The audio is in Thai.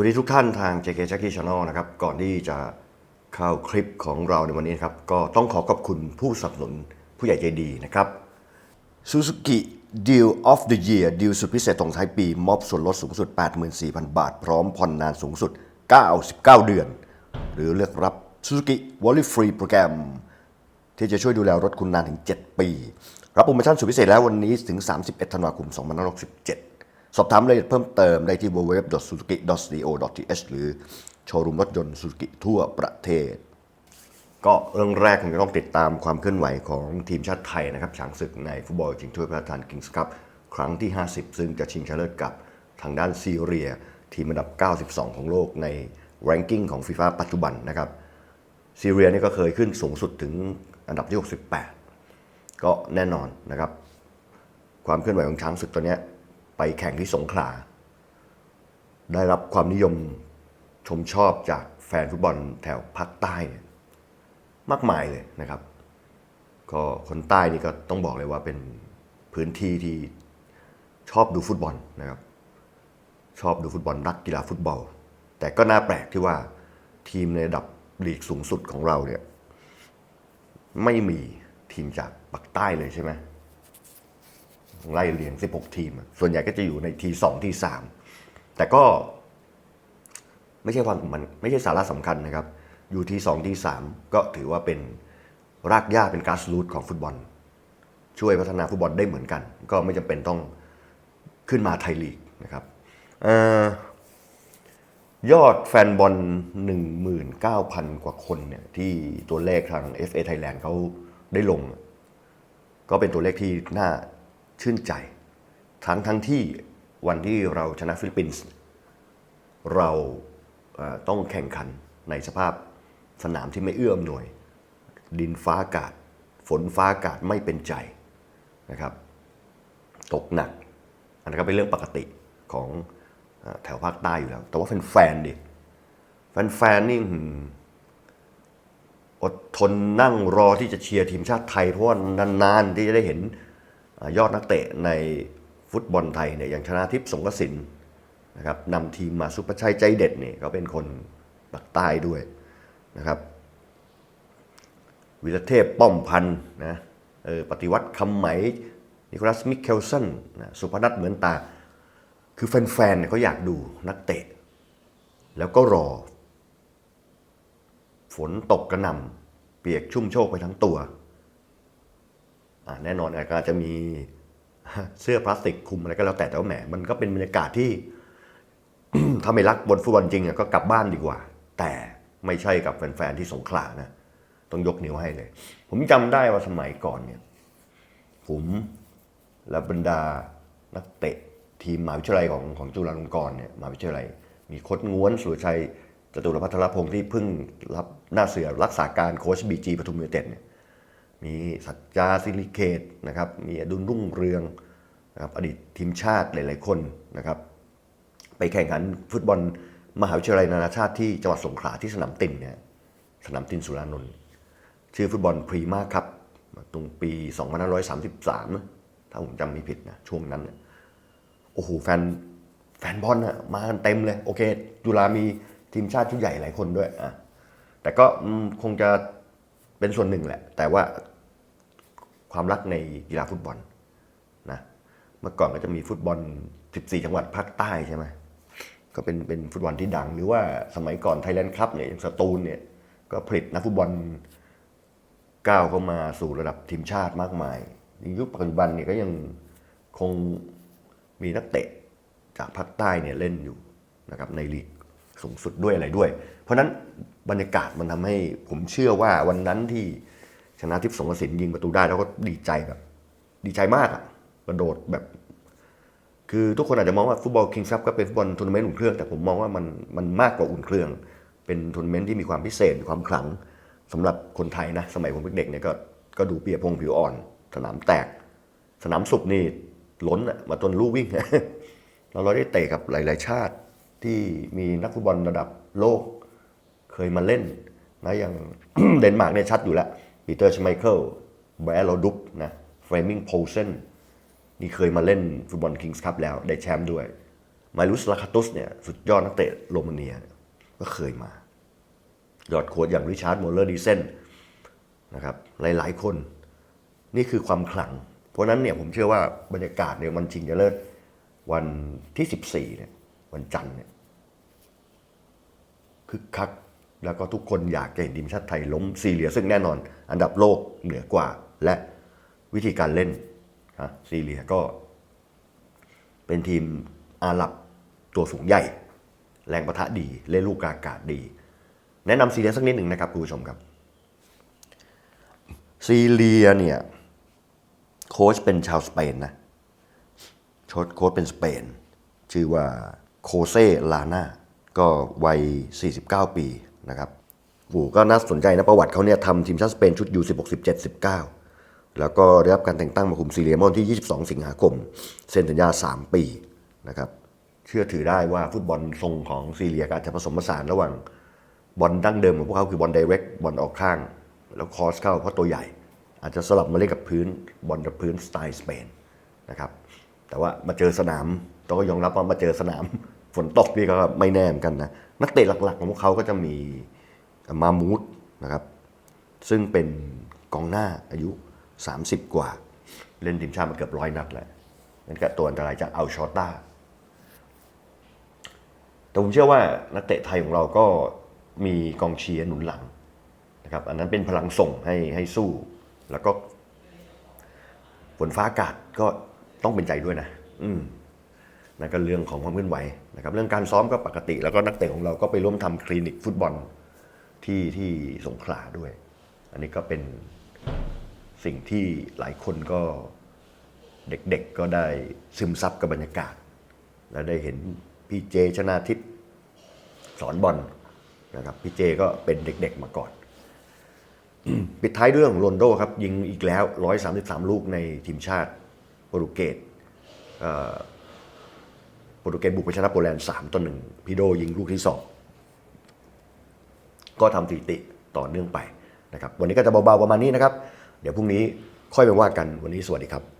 วัสดีทุกท่านทาง JK Jackie Channel นะครับ ก่อนที่จะเข้าคลิปของเราในวันนี้นครับ ก็ต้องขอขอบคุณผู้สนับสนุนผู้ใหญ่ใจดีนะครับ Suzuki Deal of the Year ดีลสุดพิเศษตรงท้ายปี มอบส่วนลดสูงสุด 84,000 บาท พร้อมผ่อนนานสูงสุด 99 เดือน หรือเลือกรับ Suzuki Wally Free โปรแกรม ที่จะช่วยดูแลรถคุณนานถึง 7 ปี รับโปรโมชั่นสุดพิเศษแล้ววันนี้ถึง 31 ธันวาคม 2567 สอบถามรายละเอียดเพิ่มเติมได้ที่ www.suzuki.co.th หรือโชว์รูมรถยนต์ Suzuki ทั่วประเทศ ก็เรื่องแรกคงจะต้องติดตามความเคลื่อนไหวของทีมชาติไทยนะครับช้างศึกในฟุตบอลชิงถ้วยพระราชทานคิงส์คัพครั้งที่ 50 ซึ่งจะชิงชนะเลิศกับทางด้านซีเรีย ทีมอันดับ 92 ของโลกใน ranking ของฟีฟ่าปัจจุบันนะครับซีเรียนี่ก็เคยขึ้นสูงสุดถึงอันดับที่ 68 ก็แน่นอนนะครับ ความเคลื่อนไหวของช้างศึกตัวเนี้ย ไปแข่งที่สงขลา ได้รับความนิยมชมชอบจากแฟนฟุตบอลแถวภาคใต้เนี่ยมากมายเลยนะครับ ก็คนใต้นี่ก็ต้องบอกเลยว่าเป็นพื้นที่ที่ชอบดูฟุตบอลนะครับ ชอบดูฟุตบอลรักกีฬาฟุตบอล แต่ก็น่าแปลกที่ว่าทีมในระดับลีกสูงสุดของเราเนี่ยไม่มีทีมจากปักใต้เลยใช่ไหม ไล่เรียง 16 ทีม ส่วนใหญ่ก็จะอยู่ในทีสองทีสามแต่ก็ไม่ใช่ความมันไม่ใช่สาระสำคัญนะครับ อยู่ทีสองทีสามก็ถือว่าเป็นรากหญ้าเป็นกาสรูทของฟุตบอล ช่วยพัฒนาฟุตบอลได้เหมือนกัน ก็ไม่จำเป็นต้องขึ้นมาไทยลีกนะครับออยอดแฟนบอล 19,000 กว่าคนเนี่ยที่ตัวเลขทาง FA Thailand เขาได้ลง ก็เป็นตัวเลขที่น่า ชื่นใจ ทั้งทั้งที่วันที่เราชนะฟิลิปปินส์เราต้องแข่งขันในสภาพสนามที่ไม่เอื้ออำนวย ดินฟ้าอากาศ ฝนฟ้าอากาศไม่เป็นใจนะครับ ตกหนัก อันนั้นก็เป็นเรื่องปกติของแถวภาคใต้อยู่แล้ว แต่ว่าแฟนๆดิแฟนๆนี่อดทนนั่งรอที่จะเชียร์ทีมชาติไทยเพราะว่านานๆที่จะได้เห็น ยอดนักเตะในฟุตบอลไทยเนี่ยอย่างชนะทิพย์สงกสินนะครับนำทีมมาสุประชัยใจเด็ดเนี่ยก็เป็นคนปากใต้ด้วยนะครับวิรเทพป้อมพันธ์นะเออปฏิวัติคำไหมนิโคลัสมิเคลสันนะสุพนัทเหมือนตา คือแฟนๆเนี่ยเขาอยากดูนักเตะ แล้วก็รอ ฝนตกกระหน่ำเปียกชุ่มโชกไปทั้งตัว แน่นอนอาจจะมีเสื้อพลาสติกคลุมอะไรก็แล้วแต่แต่ว่าแหมมันก็เป็นบรรยากาศที่ถ้าไม่รักบนฟุตบอลจริงอะก็กลับบ้านดีกว่า แต่ไม่ใช่กับแฟนๆที่สงขลานะต้องยกนิ้วให้เลย ผมจำได้ว่าสมัยก่อนเนี่ย ผมและบรรดานักเตะทีมมหาวิทยาลัยของของจุฬาลงกรณ์เนี่ยมหาวิทยาลัย มีโค้ชง้วนสุรชัยจตุรพัทรพงศ์ที่เพิ่งรับหน้าเสือรักษาการโค้ชบีจีปทุมยูไนเต็ดเนี่ย มีสัจจาสิริเกตนะครับมีอดุลรุ่งเรืองนะครับอดีตทีมชาติหลาย ๆ คนนะครับไปแข่งขันฟุตบอลมหาวิทยาลัยนานาชาติที่จังหวัดสงขลาที่สนามตินเนี่ยสนามตินสุรานนท์ชื่อฟุตบอลพรีมาครับตรงปี 2533นะถ้าผมจำไม่ผิดนะช่วงนั้นเนี่ยโอ้โหแฟนแฟนบอลอะมากันเต็มเลย โอเคจุฬามีทีมชาติชุดใหญ่หลายคนด้วยอะแต่ก็คงจะ เป็นส่วนหนึ่งแหละ แต่ว่าความรักในกีฬาฟุตบอลนะเมื่อก่อนก็จะมีฟุตบอล 14 จังหวัดภาคใต้ใช่ไหมก็เป็นเป็นฟุตบอลที่ดัง หรือว่าสมัยก่อนไทยแลนด์ครับเนี่ยอย่างสตูลเนี่ยก็ผลิตนักฟุตบอลก้าวเข้ามาสู่ระดับทีมชาติมากมายในยุคปัจจุบันเนี่ยก็ยังคงมีนักเตะจากภาคใต้เนี่ยเล่นอยู่นะครับในลีกสูงสุดด้วยอะไรด้วย เพราะนั้นบรรยากาศมันทำให้ผมเชื่อว่าวันนั้นที่ชนะทิพย์สงกระสินยิงประตูได้แล้วก็ดีใจแบบดีใจมากอะกระโดดแบบ คือทุกคนอาจจะมองว่าฟุตบอลคิงส์คัพก็เป็นฟุตบอลทัวร์นาเมนต์อุ่นเครื่อง แต่ผมมองว่ามันมันมากกว่าอุ่นเครื่อง เป็นทัวร์นาเมนต์ที่มีความพิเศษมีความขลังสำหรับคนไทยนะ สมัยผมเป็นเด็กเนี่ยก็ก็ดูเปียพงผิวอ่อน สนามแตก สนามสุบนี่ล้นอะมาจนลูกวิ่งแล้วเราได้เตะกับหลาย ๆ ชาติที่มีนักฟุตบอลระดับโลก เคยมาเล่นนะอย่างเดนมาร์กเนี่ยชัดอยู่แล้วปีเตอร์ชไมเคิลแบร์โรดุปนะเฟรมิงโพเซนนี่เคยมาเล่นฟุตบอลคิงส์คัพแล้วได้แชมป์ด้วยมาลุสลาคาตุสเนี่ยสุดยอดนักเตะโรมาเนียก็เคยมา ยอดโค้ชอย่างริชาร์ดโมเลอร์ดีเซนนะครับหลายๆ คนนี่คือความขลัง เพราะฉะนั้นเนี่ยผมเชื่อว่าบรรยากาศเนี่ยมันจริงจะเลิศวันที่ 14เนี่ยวันจันทร์เนี่ยคึกคัก แล้วก็ทุกคนอยากเห็นทีมชาติไทยล้มซีเรียซึ่งแน่นอน อันดับโลกเหนือกว่า และวิธีการเล่นนะซีเรียก็ เป็นทีมอาหรับตัวสูงใหญ่ แรงประทะดี เล่นลูกกาอากาศดี แนะนำซีเรียสักนิดหนึ่งนะครับคุณผู้ชมครับ ซีเรียเนี่ยโค้ชเป็นชาวสเปนนะโค้ชโค้ชเป็นสเปน ชื่อว่าโคเซลานาก็วัย 49 ปี นะครับโอ้ก็น่าสนใจนะประวัติเขาเนี่ยทำทีมชาติสเปนชุดยู16 17 19 แล้วก็ได้รับการแต่งตั้งมาคุมซีเรียมอนที่ 22 สิงหาคม เซ็นสัญญา 3 ปีนะครับเชื่อถือได้ว่าฟุตบอลทรงของซีเรียก็อาจจะผสมผสานระหว่างบอลดั้งเดิมของพวกเขาคือบอลไดเรกบอลออกข้าง แล้วคอสเข้าเพราะตัวใหญ่ อาจจะสลับมาเล่นกับพื้นบอลกับพื้นสไตล์สเปนนะครับแต่ว่ามาเจอสนามต้องยอมรับว่ามาเจอสนาม นตกนี่ก็ไม่แน่เหมือนกันนะ นักเตะหลักๆของพวกเขาก็จะมีมามูดนะครับ ซึ่งเป็นกองหน้าอายุ 30 กว่า เล่นทีมชาติมาเกือบร้อยนัดแล้วนั่นก็ตัวอันตรายจากอัลชอต้าแต่ผมเชื่อว่านักเตะไทยของเราก็มีกองเชียร์หนุนหลังนะครับ อันนั้นเป็นพลังส่งให้ให้สู้ แล้วก็ฝนฟ้าอากาศก็ต้องเป็นใจด้วยนะ อืม นั่นก็เรื่องของความเคลื่อนไหวนะครับเรื่องการซ้อมก็ปกติ แล้วก็นักเตะของเราก็ไปร่วมทำคลินิกฟุตบอลที่ที่สงขลาด้วย อันนี้ก็เป็นสิ่งที่หลายคนก็เด็กๆก็ได้ซึมซับกับบรรยากาศ และได้เห็นพี่เจชนาทิพย์สอนบอลนะครับพี่เจก็เป็นเด็กๆมาก่อน ปิดท้ายเรื่องโรนลโดครับ ยิงอีกแล้ว 133 ลูกในทีมชาติโปรตุเกสเอ่อโปร ตุเกสบุกไปชนะโปแลนด์สามต่อ1พี่โดยิงลูกที่สองก็ทำสถิติต่อเนื่องไปนะครับ วันนี้ก็จะเบาๆประมาณนี้นะครับ เดี๋ยวพรุ่งนี้ค่อยไปว่ากันวันนี้สวัสดีครับ